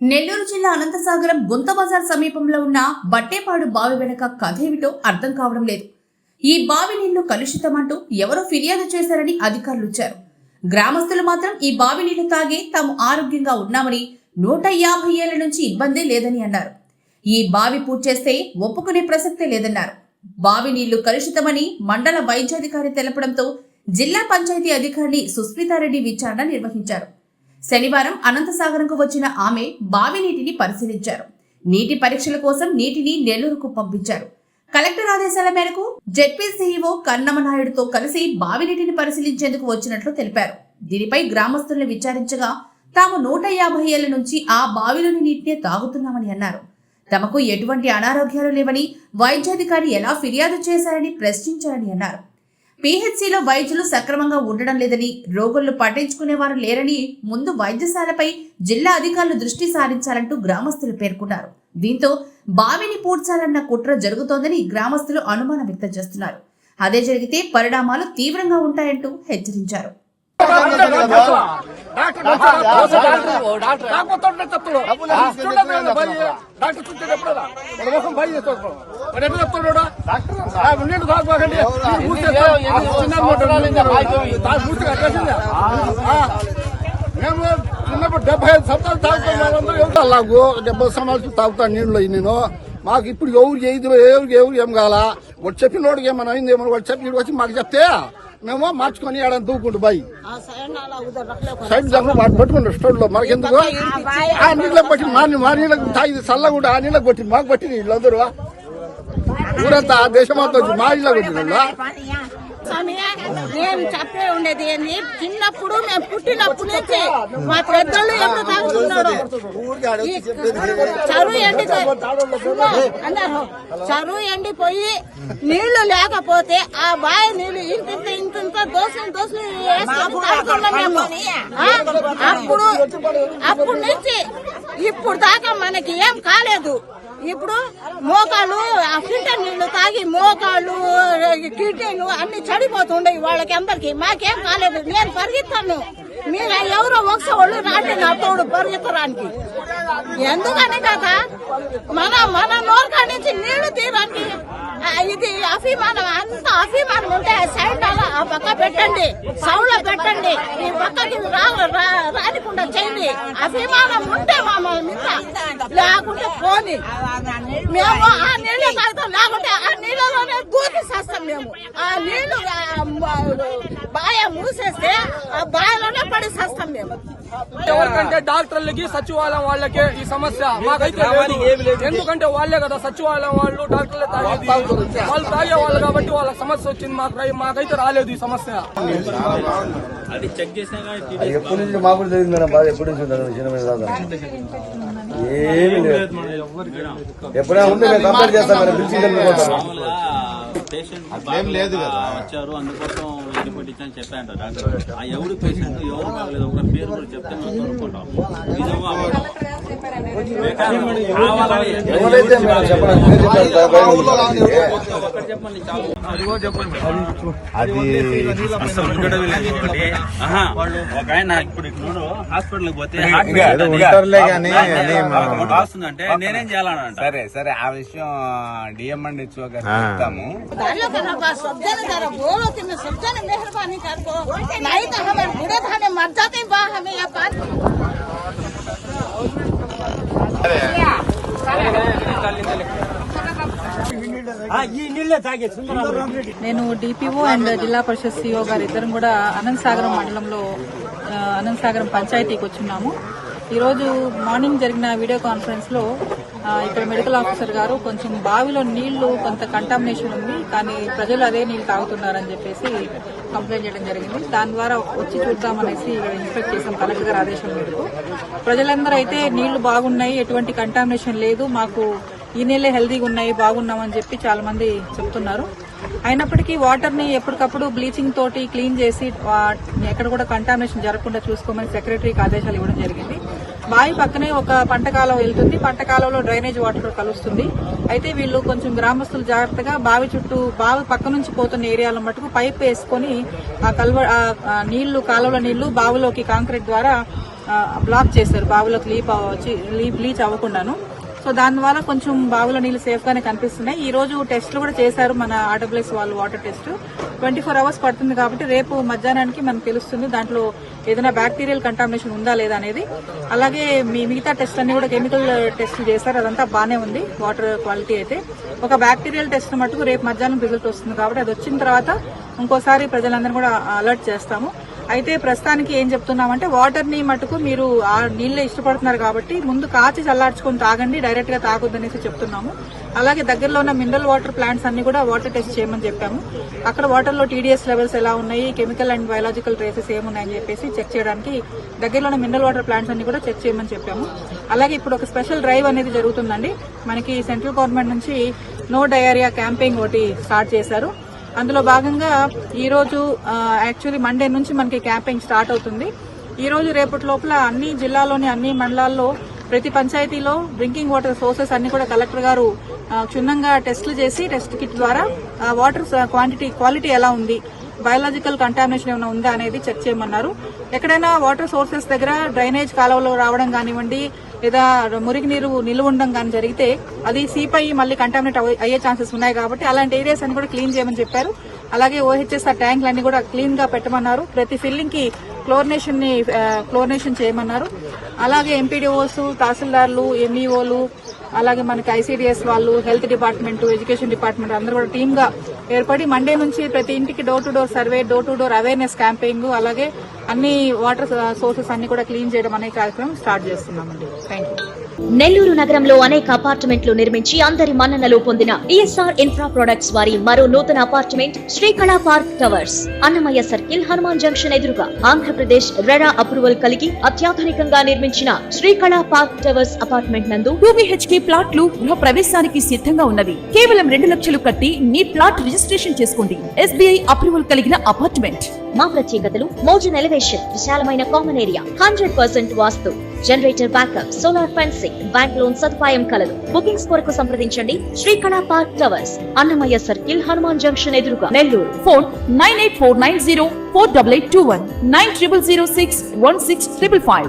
నెల్లూరు జిల్లా అనంతసాగరం గుంత బజార్ సమీపంలో ఉన్న బట్టేపాడు బావి వెనక కథేమిటో అర్థం కావడం లేదు. ఈ బావి నీళ్ళు కలుషితమంటూ ఎవరో ఫిర్యాదు చేశారని అధికారులు ఇచ్చారు గ్రామస్తులు మాత్రం ఈ బావి నీళ్ళు తాగి తాము ఆరోగ్యంగా ఉన్నామని నూట యాభై ఏళ్ళ నుంచి ఇబ్బందే లేదని అన్నారు. ఈ బావి పూర్తి చేస్తే ఒప్పుకునే ప్రసక్తే లేదన్నారు. బావి నీళ్ళు కలుషితమని మండల వైద్యాధికారి తెలపడంతో జిల్లా పంచాయతీ అధికారిని సుస్మితారెడ్డి విచారణ నిర్వహించారు. శనివారం అనంతసాగరంకు వచ్చిన ఆమె బావి నీటిని పరిశీలించారు. నీటి పరీక్షల కోసం నీటిని నెల్లూరుకు పంపించారు. కలెక్టర్ ఆదేశాల మేరకు జెడ్పీ సీఈఓ కన్నమనాయుడుతో కలిసి బావి నీటిని పరిశీలించేందుకు వచ్చినట్లు తెలిపారు. దీనిపై గ్రామస్తులను విచారించగా తాము నూట యాభై ఏళ్ళ నుంచి ఆ బావిలోని నీటినే తాగుతున్నామని అన్నారు. తమకు ఎటువంటి అనారోగ్యాలు లేవని వైద్యాధికారి ఎలా ఫిర్యాదు చేశారని ప్రశ్నించారని అన్నారు. పీహెచ్సీలో వైద్యులు సక్రమంగా ఉండడం లేదని రోగులను పట్టించుకునేవారు లేరని ముందు వైద్యశాలపై జిల్లా అధికారులు దృష్టి సారించాలంటూ గ్రామస్తులు పేర్కొన్నారు. దీంతో బావిని పూడ్చాలన్న కుట్ర జరుగుతోందని గ్రామస్తులు అనుమానం వ్యక్తం చేస్తున్నారు. అదే జరిగితే పరిణామాలు తీవ్రంగా ఉంటాయంటూ హెచ్చరించారు. డాక్టర్ చూస్తే ఎప్పుడదా ముఖం భయ మరి ఎట్లా చెప్తున్నాడు డాక్టర్ మేము చిన్నప్పుడు డెబ్బై ఐదు సంవత్సరాలు తాగుతాం అలాగూ డెబ్బై సంవత్సరాలు తాగుతాను నీళ్ళు నేను మాకు ఇప్పుడు ఎవరు ఎదురు ఎవరు ఎవరు ఏం కావాలా? వాడు చెప్పినోడికి ఏమైనా అయింది ఏమన్నా వాడు చెప్పి వచ్చి మాకు చెప్తే మేము మార్చుకొని ఏడాది దూకుంటూ బాయి. సైడ్ జంగ వాడు పట్టుకుంటారు స్టోర్లో మనకి ఎందుకు ఆ నీళ్ళకి పట్టింది మా మా నీళ్ళకి తాగి చల్ల కూడా ఆ నీళ్ళకి పట్టింది మాకు పట్టింది వీళ్ళందరూ ఊరంతా ఆ దేశమంతా వచ్చి మా ఇళ్ళకి వచ్చింది స్వామి నేను చెప్పే ఉండేది ఏంది? చిన్నప్పుడు మేము పుట్టినప్పటి నుంచి మా పెద్దలు ఎప్పుడు తాగుతున్నాడు చదువు చరువు ఎండి చరువు ఎండిపోయి నీళ్ళు లేకపోతే ఆ బావి నీళ్ళు ఇంత ఇంత ఇంత దోసులు దోసులు మేము అప్పుడు అప్పుడు నుంచి ఇప్పుడు దాకా మనకి ఏం కాలేదు. ఇప్పుడు మోకాళ్ళు ఆ ఫిల్టర్ నీళ్ళు తాగి మోకాళ్ళు కిడ్నీలు అన్ని చెడిపోతుండే వాళ్ళకి అందరికి. మాకేం కాలేదు నేను పరిగెత్తాను. మీరు ఎవరో ఒకసారి రాండి నా తోడు పరిగెత్తడానికి. ఎందుకని కదా మన మన నోరు నుంచి నీళ్ళు తీరండి ఇది అభిమానం అంత అభిమానం ఉంటే సైడ్ అలా ఆ పక్క పెట్టండి సౌల పెట్టండి ఈ పక్కకి రానికుండా చేయండి. అభిమానం ఉంటే మా మీద లేకుంటే పోని. మేము ఆ నీళ్ళు తాగుతాం లేకుంటే ఆ నీళ్ళలోనే దూకి చేస్తాం మేము. ఆ నీళ్ళు బాయ మూసేస్తే ఆ బాయలో ఎవరికంటే డాక్టర్లకి సచివాలయం వాళ్ళకే ఈ సమస్య. మాకైతే లేదు. ఎందుకంటే వాళ్ళే కదా సచివాలయం వాళ్ళు డాక్టర్లే తాగేది వాళ్ళు తాగే వాళ్ళు కాబట్టి వాళ్ళ సమస్య వచ్చింది. మాకు మాకైతే రాలేదు ఈ సమస్య. ఎప్పటి నుంచి మాకు కూడా జరిగింది మేడం. బాధ ఎప్పటి నుంచి ఉంది ఏమీ లేదు. ఎప్పుడైనా ఉంటే మేము కంప్లైంట్ చేస్తాం మేడం. పిలిచి లేదు కదా. వచ్చారు అందుకోసం ఇది పెట్టించని చెప్పాను డాక్టర్ ఆ ఎవరు పేషెంట్ ఎవరు కాలేదు ఒక పేరు కూడా చెప్తే నిజమో. కావాలని వాళ్ళకి. ఒక్కటి చెప్పండి చాలు అది అసలు ఉండడం లేదు ఒకటి. ఆహా, ఒక ఆయన ఇప్పుడు పోతే వస్తుందంటే నేనేం చేయాలనంట. సరే సరే ఆ విషయం డిఎం అండ్ గారు చెప్తాము. నేను డిపిఓ అండ్ జిల్లా పరిషత్ సిఓ గారు ఇద్దరం కూడా అనంతసాగరం మండలంలో ఆ, అనంతసాగరం పంచాయతీకి వచ్చున్నాము ఈరోజు మార్నింగ్ జరిగిన వీడియో కాన్ఫరెన్స్లో ఇక్కడ మెడికల్ ఆఫీసర్ గారు కొంచెం బావిలో నీళ్ళు కొంత కంటామినేషన్ ఉంది కానీ ప్రజలు అదే నీళ్ళు తాగుతున్నారని చెప్పేసి కంప్లైంట్ చేయడం జరిగింది. దాని ద్వారా వచ్చి చూద్దామనేసి ఇన్స్పెక్ట్ చేసాం కలెక్టర్ గారు ఆదేశం మేరకు. ప్రజలందరూ అయితే నీళ్ళు బాగున్నాయి ఎటువంటి కంటామినేషన్ లేదు. మాకు ఈ నీళ్ళే హెల్దీగా ఉన్నాయి బాగున్నామని చెప్పి చాలా మంది చెప్తున్నారు. అయినప్పటికీ వాటర్ని ఎప్పటికప్పుడు బ్లీచింగ్ తోటి క్లీన్ చేసి ఎక్కడ కూడా కంటామినేషన్ జరగకుండా చూసుకోమని సెక్రటరీకి ఆదేశాలు ఇవ్వడం జరిగింది. బావి పక్కనే ఒక పంట కాలువ వెళ్తుంది. పంట కాలంలో డ్రైనేజ్ వాటర్ కలుస్తుంది. అయితే వీళ్ళు కొంచెం గ్రామస్తులు జాగ్రత్తగా బావి చుట్టూ బావి పక్క నుంచి పోతున్న ఏరియాలో మటుకు పైప్ వేసుకొని ఆ కల్వ నీళ్ళు కాలువల నీళ్ళు బావిలోకి కాంక్రీట్ ద్వారా బ్లాక్ చేశారు. బావిలోకి లీప్ అవ్వచ్చు లీప్ లీచ్ అవ్వకుండాను. సో దాని ద్వారా కొంచెం బావిలో నీళ్ళు సేఫ్ గానే కనిపిస్తున్నాయి. ఈ రోజు టెస్ట్లు కూడా చేశారు మన ఆర్డబ్ల్యూఎస్ వాళ్ళు water test twenty four hours పడుతుంది కాబట్టి రేపు మధ్యాహ్నానికి మనకు తెలుస్తుంది దాంట్లో ఏదైనా బ్యాక్టీరియల్ కంటామినేషన్ ఉందా లేదా అనేది. అలాగే మీ మిగతా టెస్ట్ అన్ని కూడా కెమికల్ టెస్ట్ చేశారు. అదంతా బాగానే ఉంది వాటర్ క్వాలిటీ అయితే. ఒక బ్యాక్టీరియల్ టెస్ట్ మటుకు రేపు మధ్యాహ్నం రిజల్ట్ వస్తుంది కాబట్టి అది వచ్చిన తర్వాత ఇంకోసారి ప్రజలందరినీ కూడా అలర్ట్ చేస్తాము. అయితే ప్రస్తుతానికి ఏం చెప్తున్నామంటే వాటర్ని మటుకు మీరు ఆ నీళ్ళే ఇష్టపడుతున్నారు కాబట్టి ముందు కాచి చల్లార్చుకొని తాగండి డైరెక్ట్గా తాగొద్దనేసి చెప్తున్నాము. అలాగే దగ్గరలో ఉన్న మినరల్ వాటర్ ప్లాంట్స్ అన్ని కూడా వాటర్ టెస్ట్ చేయమని చెప్పాము. అక్కడ వాటర్లో టీడీఎస్ లెవెల్స్ ఎలా ఉన్నాయి కెమికల్ అండ్ బయాలజికల్ ట్రేసెస్ ఏమున్నాయని చెప్పేసి చెక్ చేయడానికి దగ్గరలో ఉన్న మినరల్ వాటర్ ప్లాంట్స్ అన్ని కూడా చెక్ చేయమని చెప్పాము. అలాగే ఇప్పుడు ఒక స్పెషల్ డ్రైవ్ అనేది జరుగుతుందండి. మనకి సెంట్రల్ గవర్నమెంట్ నుంచి నో డయేరియా క్యాంపెయిన్ ఒకటి స్టార్ట్ చేశారు. అందులో భాగంగా ఈరోజు యాక్చువల్లీ మండే నుంచి మనకి క్యాంపెయిన్ స్టార్ట్ అవుతుంది. ఈరోజు రేపటి లోపల అన్ని జిల్లాలోని అన్ని మండలాల్లో ప్రతి పంచాయతీలో డ్రింకింగ్ వాటర్ సోర్సెస్ అన్ని కూడా కలెక్టర్ గారు క్షుణ్ణంగా టెస్టులు చేసి టెస్ట్ కిట్ ద్వారా వాటర్ క్వాంటిటీ క్వాలిటీ ఎలా ఉంది బయాలజికల్ కంటామినేషన్ ఏమైనా ఉందా అనేది చెక్ చేయమన్నారు. ఎక్కడైనా వాటర్ సోర్సెస్ దగ్గర డ్రైనేజ్ కాలువలో రావడం కానివ్వండి లేదా మురికి నీరు నిల్వ ఉండడం కానీ జరిగితే అది సీపై మళ్ళీ కంటామినేట్ అయ్యే ఛాన్సెస్ ఉన్నాయి కాబట్టి అలాంటి ఏరియాస్ అన్ని కూడా క్లీన్ చేయమని చెప్పారు. అలాగే ఓహెచ్ఎస్ ఆ ట్యాంకులు అన్ని కూడా క్లీన్గా పెట్టమన్నారు. ప్రతి ఫిల్లింగ్కి క్లోరినేషన్ని క్లోరినేషన్ చేయమన్నారు. అలాగే ఎంపీడీఓస్ తహసీల్దార్లు ఎంఈఓలు అలాగే మనకి ఐసీడీఎస్ వాళ్ళు హెల్త్ డిపార్ట్మెంట్ ఎడ్యుకేషన్ డిపార్ట్మెంట్ అందరూ కూడా టీమ్గా ఏర్పడి మండే నుంచి ప్రతి ఇంటికి door to door survey door to door awareness campaign అలాగే అన్ని వాటర్ సోర్సెస్ అన్ని కూడా క్లీన్ చేయడం అనే కార్యక్రమం స్టార్ట్ చేస్తున్నామండి. థ్యాంక్ యూ నెల్లూరు నగరంలో అనేక అపార్ట్మెంట్లు నిర్మించి అందరి మన్ననలు పొందిన డిఎస్ఆర్ ఇన్ఫ్రా ప్రొడక్ట్స్ వారి మరో నూతన apartment Srikala park towers. Annamayya circle Hanuman junction ఎదురుగా ఆంధ్రప్రదేశ్ రెరా అప్రూవల్ కలిగి అత్యాధునికంగా నిర్మించిన శ్రీకళా పార్క్ టవర్స్ అపార్ట్మెంట్ నందు టూ బిహెచ్కే ప్లాట్లు గృహ ప్రవేశానికి సిద్ధంగా ఉన్నవి. కేవలం రెండు లక్షలు కట్టి మీ ప్లాట్ రిజిస్ట్రేషన్ చేసుకోండి. ఎస్బీఐ అప్రూవల్ కలిగిన అపార్ట్మెంట్. మా ప్రత్యేకతలు మోజన్ ఎలివేషన్ విశాలమైన common area hundred percent vastu. Generator backup solar fencing bank loan సదుపాయం కలదు. బుకింగ్స్ కొరకు సంప్రదించండి. Srikala park towers Annamayya circle Hanuman junction ఎదురుగా. Nellore. Phone nine eight four nine zero four double eight two one nine triple zero six one six triple five